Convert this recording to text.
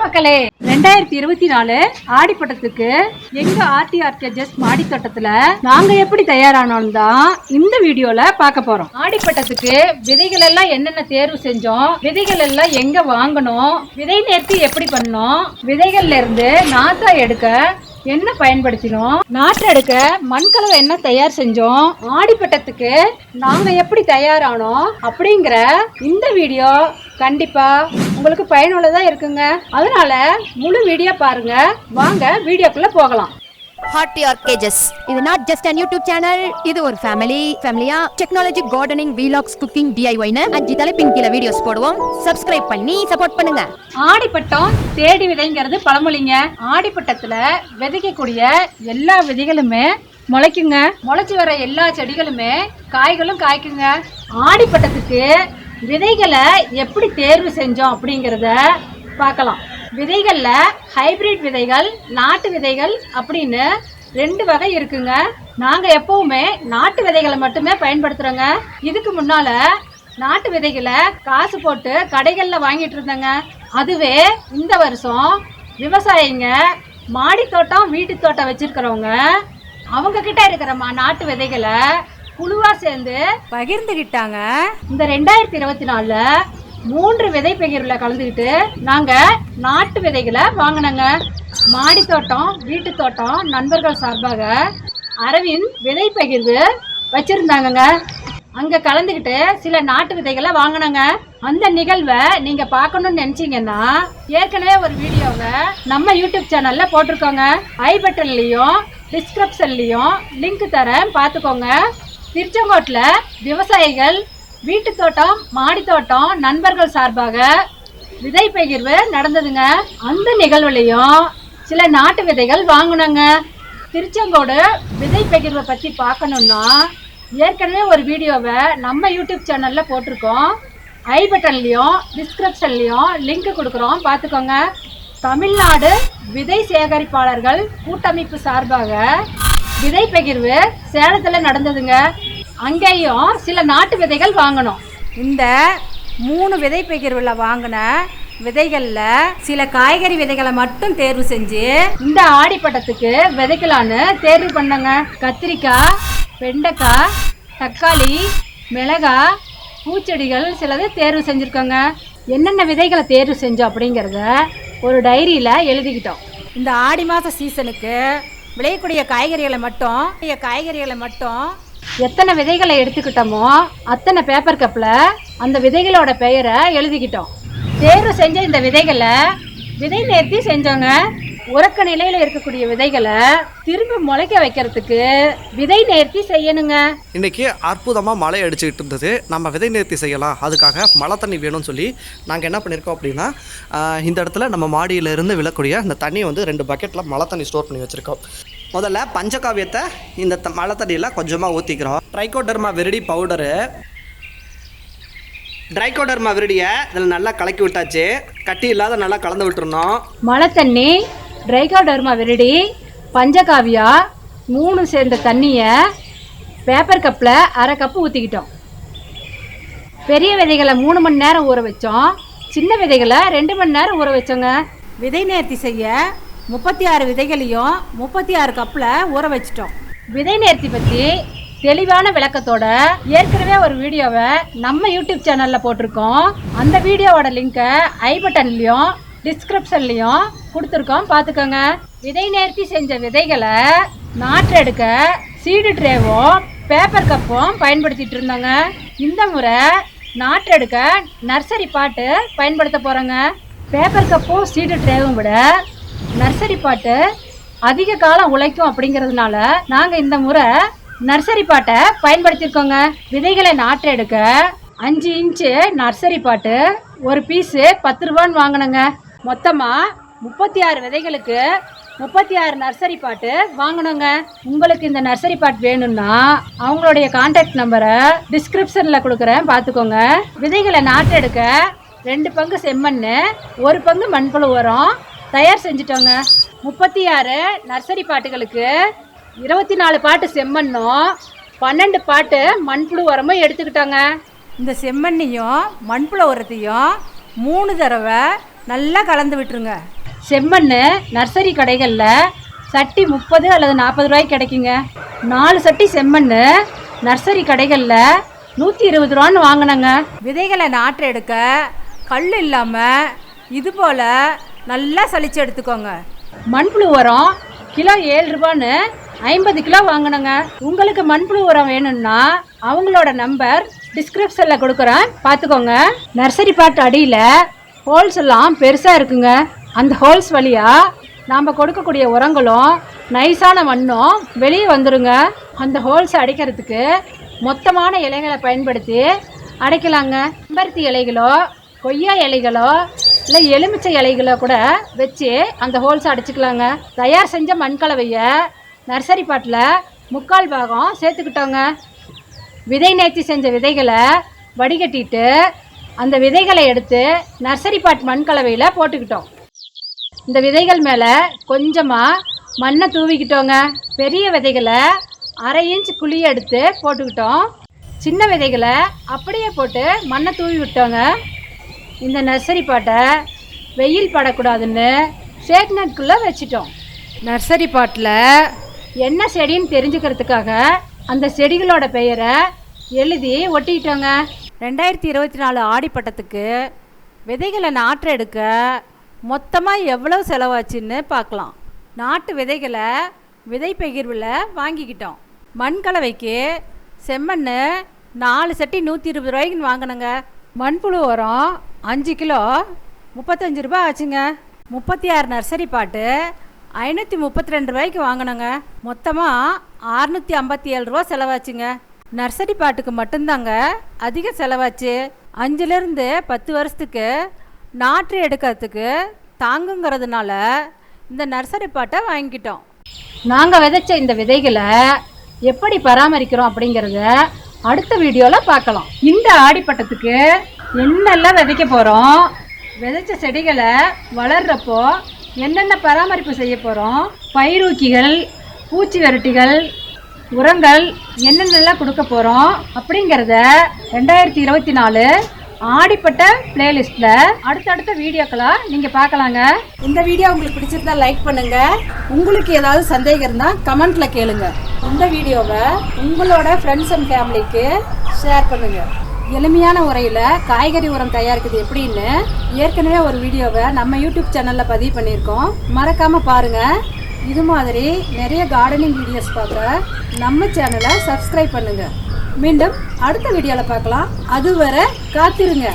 மக்களே ரெண்டாயிரத்தி இருபத்தி நாலு ஆடிப்பட்டத்துக்கு எங்க ஆர்டிஆர்கேஜஸ் கேஜஸ் மாடித்தோட்டத்துல நாங்க எப்படி தயாரானோம் தான் இந்த வீடியோல பார்க்க போறோம். ஆடிப்பட்டத்துக்கு விதைகள் எல்லாம் என்னென்ன தேர்வு செஞ்சோம் விதைகள் எல்லாம் எங்க வாங்கணும் விதை நேர்த்தி எப்படி பண்ணோம் விதைகள்ல இருந்து நாத்தா எடுக்க என்ன பயன்படுத்தினோம் நாற்று எடுக்க மண்கலவை என்ன தயார் செஞ்சோம் ஆடிப்பட்டத்துக்கு நாங்க எப்படி தயாரானோம் அப்படிங்கிற இந்த வீடியோ கண்டிப்பா உங்களுக்கு பயனுள்ளதா இருக்குங்க. அதனால முழு வீடியோ பாருங்க. வாங்க வீடியோக்குள்ள போகலாம். ஹாட் யுவர் கேஜஸ் இது not just an YouTube channel இது ஒரு ஃபேமிலி ஃபேமிலியா டெக்னாலஜி கார்டனிங் வீலாக்ஸ் குக்கிங் டிஐஒய்னு அஞ்சு தலைப்பின் கீழே வீடியோஸ் போடுவோம். சப்ஸ்கிரைப் பண்ணி சப்போர்ட் பண்ணுங்க. ஆடிப்பட்டம் தேடி விதைங்கிறது பழமொழிங்க. ஆடிப்பட்டத்துல விதைக்கக்கூடிய எல்லா விதைகளுமே முளைக்குங்க. முளைச்சு வர எல்லா செடிகளுமே காய்களும் காய்க்குங்க. ஆடிப்பட்டத்துக்கு விதைகளை எப்படி தேர்வு செஞ்சோம் அப்படிங்கிறத பார்க்கலாம். விதைகளில் ஹைபிரிட் விதைகள் நாட்டு விதைகள் அப்படின்னு ரெண்டு வகை இருக்குங்க. நாங்கள் எப்பவுமே நாட்டு விதைகளை மட்டுமே பயன்படுத்துகிறோங்க இதுக்கு முன்னால் நாட்டு விதைகளை காசு போட்டு கடைகளில் வாங்கிட்டு இருந்தேங்க. அதுவே இந்த வருஷம் விவசாயிங்க மாடி தோட்டம் வீட்டு தோட்டம் வச்சுருக்கிறவங்க அவங்கக்கிட்ட இருக்கிற மா நாட்டு விதைகளை குழுவா சேர்ந்து பகிர்ந்துகிட்டாங்க. இந்த ரெண்டாயிரத்தி இருபத்தி நாலுல மூன்று விதை பகிர்வுல கலந்துக்கிட்டு நாங்க நாட்டு விதைகளை வாங்கினோங்க. மாடி தோட்டம் வீட்டு தோட்டம் நண்பர்கள் சார்பாக அரவிந்த் விதை பகிர்வு வச்சிருந்தாங்கங்க. அங்க கலந்துக்கிட்டு சில நாட்டு விதைகளை வாங்கினாங்க. அந்த நிகழ்வை நீங்க பார்க்கணும்னு நினைச்சீங்கன்னா ஏற்கனவே ஒரு வீடியோவை நம்ம யூடியூப் சேனல்ல போட்டிருக்கோங்க. ஐ பட்டன்லயும் டிஸ்கிரிப்ஷன்லயும் லிங்க் தரேன் பார்த்துக்கோங்க. திருச்செங்கோட்டில் விவசாயிகள் வீட்டு தோட்டம் மாடி தோட்டம் நண்பர்கள் சார்பாக விதை பகிர்வு நடந்ததுங்க. அந்த நிகழ்வுலையும் சில நாட்டு விதைகள் வாங்கினோங்க. திருச்செங்கோடு விதை பகிர்வை பற்றி பார்க்கணுன்னா ஏற்கனவே ஒரு வீடியோவை நம்ம யூடியூப் சேனலில் போட்டிருக்கோம். ஐ பட்டன்லேயும் டிஸ்கிரிப்ஷன்லேயும் லிங்க் கொடுக்குறோம். பார்த்துக்கோங்க. தமிழ்நாடு விதை சேகரிப்பாளர்கள் கூட்டமைப்பு சார்பாக விதை பகிர்வு சேலத்தில் நடந்ததுங்க. அங்கேயும் சில நாட்டு விதைகள் வாங்கணும். இந்த மூணு விதை பகிர்வில் வாங்கின விதைகளில் சில காய்கறி விதைகளை மட்டும் தேர்வு செஞ்சு இந்த ஆடிப்பட்டத்துக்கு விதைக்கலான்னு தேர்வு பண்ணங்க. கத்திரிக்காய் வெண்டைக்காய் தக்காளி மிளகாய் பூச்செடிகள் சிலது தேர்வு செஞ்சுருக்கோங்க. என்னென்ன விதைகளை தேர்வு செஞ்சோம் அப்படிங்கிறத ஒரு டைரியில் எழுதிக்கிட்டோம். இந்த ஆடி மாத சீசனுக்கு விளையக்கூடிய காய்கறிகளை மட்டும் காய்கறிகளை மட்டும் எத்தனை விதைகளை எடுத்துக்கிட்டோமோ அத்தனை பேப்பர் கப்பில் அந்த விதைகளோட பெயரை எழுதிக்கிட்டோம். தேர்வு செஞ்ச இந்த விதைகளை விதை நேர்த்தி செஞ்சோங்க உறக்க நிலையில் இருக்கக்கூடிய விதைகளை திரும்ப முளைக்க வைக்கிறதுக்கு விதை நேர்த்தி செய்யணுங்க. இன்றைக்கி அற்புதமாக மழை அடிச்சுக்கிட்டு இருந்தது. நம்ம விதை நேர்த்தி செய்யலாம். அதுக்காக மழை தண்ணி வேணும்னு சொல்லி நாங்கள் என்ன பண்ணியிருக்கோம் அப்படின்னா இந்த இடத்துல நம்ம மாடியில இருந்து விழக்கூடிய அந்த தண்ணியை வந்து ரெண்டு பக்கெட்டில் மழை தண்ணி ஸ்டோர் பண்ணி வச்சுருக்கோம். முதல்ல பஞ்சகாவியத்தை இந்த த மழை தண்ணியில் கொஞ்சமாக ஊற்றிக்கிறோம் ட்ரைகோடர்மா விரிடி பவுடரு ட்ரைகோடர்மா விரிடியை இதில் நல்லா கலக்கி விட்டாச்சு. கட்டி இல்லாத நல்லா கலந்து விட்டுருந்தோம். மழை தண்ணி ட்ரைகோடர்மா விரிடி பஞ்சகாவியா மூணு சேர்ந்த தண்ணியை பேப்பர் கப்பில் அரை கப்பு ஊற்றிக்கிட்டோம் பெரிய விதைகளை மூணு மணி நேரம் ஊற வச்சோம். சின்ன விதைகளை ரெண்டு மணி நேரம் ஊற வச்சோங்க. விதை நேர்த்தி செய்ய முப்பத்தி ஆறு விதைகளையும் முப்பத்தி ஆறு கப்பில் ஊற வச்சிட்டோம். விதை நேர்த்தி பற்றி தெளிவான விளக்கத்தோட ஏற்கனவே ஒரு வீடியோவை நம்ம யூடியூப் சேனலில் போட்டிருக்கோம். அந்த வீடியோவோட லிங்கை ஐ பட்டன்லையும் டிஸ்கிரிப்ஷன்லேயும் கொடுத்துருக்கோம். பார்த்துக்கோங்க. விதை நேர்த்தி செஞ்ச விதைகளை நாற்றெடுக்க சீடு ட்ரேவும் பேப்பர் கப்பும் பயன்படுத்திட்டு இருந்தாங்க. இந்த முறை நாற்றெடுக்க நர்சரி பாட்டு பயன்படுத்த போகிறோங்க பேப்பர் கப்பும் சீடு ட்ரேவும் விட நர்சரி பாட்டு அதிக காலம் உழைக்கும் அப்படிங்கிறதுனால நாங்கள் இந்த முறை நர்சரி பாட்டை பயன்படுத்தியிருக்கோங்க. விதைகளை நாற்று எடுக்க அஞ்சு இன்ச்சு நர்சரி பாட்டு ஒரு பீஸு பத்து ரூபான்னு வாங்கினோங்க. மொத்தமாக முப்பத்தி ஆறு விதைகளுக்கு முப்பத்தி ஆறு நர்சரி பாட்டு வாங்கணுங்க உங்களுக்கு இந்த நர்சரி பாட் வேணும்னா அவங்களுடைய கான்டாக்ட் நம்பரை டிஸ்கிரிப்ஷனில் கொடுக்குறேன் பார்த்துக்கோங்க. விதைகளை நாற்று எடுக்க ரெண்டு பங்கு செம்மண் ஒரு பங்கு மண்புழு உரம் தயார் செஞ்சிட்டோங்க. முப்பத்தி ஆறு நர்சரி பாட்டுகளுக்கு இருபத்தி நாலு பாட்டு செம்மண்ணும் பன்னெண்டு பாட்டு மண்புழு உரமும் எடுத்துக்கிட்டோங்க. இந்த செம்மண்ணையும் மண்புழு உரத்தையும் மூணு தடவை நல்லா கலந்து விட்டுருங்க. செம்மண் நர்சரி கடைகளில் சட்டி முப்பது அல்லது நாற்பது ரூபாய்க்கு கிடைக்குங்க. நாலு சட்டி செம்மண் நர்சரி கடைகளில் நூற்றி இருபது ரூபான்னு வாங்கினேங்க. விதைகளை நாற்று எடுக்க கல் இல்லாமல் இது போல் நல்லா சளிச்சு எடுத்துக்கோங்க. மண்புழு உரம் கிலோ ஏழு ரூபான்னு ஐம்பது கிலோ வாங்கினங்க. உங்களுக்கு மண்புழு உரம் வேணும்னா அவங்களோட நம்பர் டிஸ்கிரிப்ஷனில் கொடுக்குறேன். பார்த்துக்கோங்க. நர்சரி பாட்டு அடியில் ஹோல்ஸ் எல்லாம் பெருசாக இருக்குங்க. அந்த ஹோல்ஸ் வழியாக நாம் கொடுக்கக்கூடிய உரங்களும் நைஸான மண்ணும் வெளியே வந்துருங்க. அந்த ஹோல்ஸ் அடைக்கிறதுக்கு மொத்தமான இலைகளை பயன்படுத்தி அடைக்கலாங்க. செம்பருத்தி இலைகளோ கொய்யா இலைகளோ இல்லை எலுமிச்சை இலைகளை கூட வச்சு அந்த ஹோல்ஸ் அடிச்சுக்கலாங்க. தயார் செஞ்ச மண்கலவையை நர்சரி பாட்டில் முக்கால் பாகம் சேர்த்துக்கிட்டோங்க. விதை நேர்த்தி செஞ்ச விதைகளை வடிகட்டிட்டு அந்த விதைகளை எடுத்து நர்சரி பாட் மண்கலவையில் போட்டுக்கிட்டோம். இந்த விதைகள் மேலே கொஞ்சமாக மண்ணை தூவிக்கிட்டோங்க. பெரிய விதைகளை அரை இன்ச் குழி எடுத்து போட்டுக்கிட்டோம். சின்ன விதைகளை அப்படியே போட்டு மண்ணை தூவி விட்டோங்க. இந்த நர்சரி பாட்டை வெயில் படக்கூடாதுன்னு ஷேக் நட்குள்ளே வச்சிட்டோம். நர்சரி பாட்டில் என்ன செடின்னு தெரிஞ்சுக்கிறதுக்காக அந்த செடிகளோட பெயரை எழுதி ஒட்டிக்கிட்டோங்க ரெண்டாயிரத்தி இருபத்தி நாலு ஆடிப்பட்டத்துக்கு விதைகளை நாற்று எடுக்க மொத்தமாக எவ்வளோ செலவாச்சுன்னு பார்க்கலாம். நாட்டு விதைகளை விதை பகிர்வில் வாங்கிக்கிட்டோம். மண் கலவைக்கு செம்மண் நாலு சட்டி நூற்றி இருபது ரூபாய்க்கு வாங்கினேங்க. மண்புழு உரம் அஞ்சு கிலோ? முப்பத்தஞ்சு ரூபாய் ஆச்சுங்க. முப்பத்தி ஆறு நர்சரி பாட்டு ஐநூற்றி முப்பத்தி ரெண்டு ரூபாய்க்கு வாங்கினோங்க. மொத்தமாக அறுநூற்றி ஐம்பத்தி ஏழு ரூபா செலவாச்சுங்க. நர்சரி பாட்டுக்கு மட்டும்தாங்க அதிக செலவாச்சு. அஞ்சுலேருந்து பத்து வருஷத்துக்கு நாற்று எடுக்கிறதுக்கு தாங்குங்கிறதுனால இந்த நர்சரி பாட்டை வாங்கிக்கிட்டோம். நாங்கள் விதைச்ச இந்த விதைகளை எப்படி பராமரிக்கிறோம் அப்படிங்கிறத அடுத்த வீடியோவில் பார்க்கலாம். இந்த ஆடிப்பட்டத்துக்கு என்னெல்லாம் விதைக்க போகிறோம் விதைச்ச செடிகளை வளர்றப்போ என்னென்ன பராமரிப்பு செய்ய போகிறோம் பயிரூக்கிகள் பூச்சி விரட்டிகள் உரங்கள் என்னென்னலாம் கொடுக்க போகிறோம் அப்படிங்கிறத ரெண்டாயிரத்தி இருபத்தி நாலு ஆடிப்பட்ட பிளேலிஸ்ட்டில் அடுத்தடுத்த வீடியோக்களாக நீங்கள் பார்க்கலாங்க. இந்த வீடியோ உங்களுக்கு பிடிச்சிருந்தா லைக் பண்ணுங்க. உங்களுக்கு ஏதாவது சந்தேகம் இருந்தால் கமெண்ட்டில் கேளுங்க. இந்த வீடியோவை உங்களோட ஃப்ரெண்ட்ஸ் அண்ட் ஃபேமிலிக்கு ஷேர் பண்ணுங்கள் எளிமையான முறையில் காய்கறி உரம் தயாரிக்கிறது எப்படின்னு ஏற்கனவே ஒரு வீடியோவை நம்ம யூடியூப் சேனலில் பதிவு பண்ணியிருக்கோம். மறக்காமல் பாருங்கள் இது மாதிரி நிறைய கார்டனிங் வீடியோஸ் பார்க்க நம்ம சேனலை சப்ஸ்கிரைப் பண்ணுங்கள் மீண்டும் அடுத்த வீடியோவில் பார்க்கலாம். அதுவரை காத்திருங்க.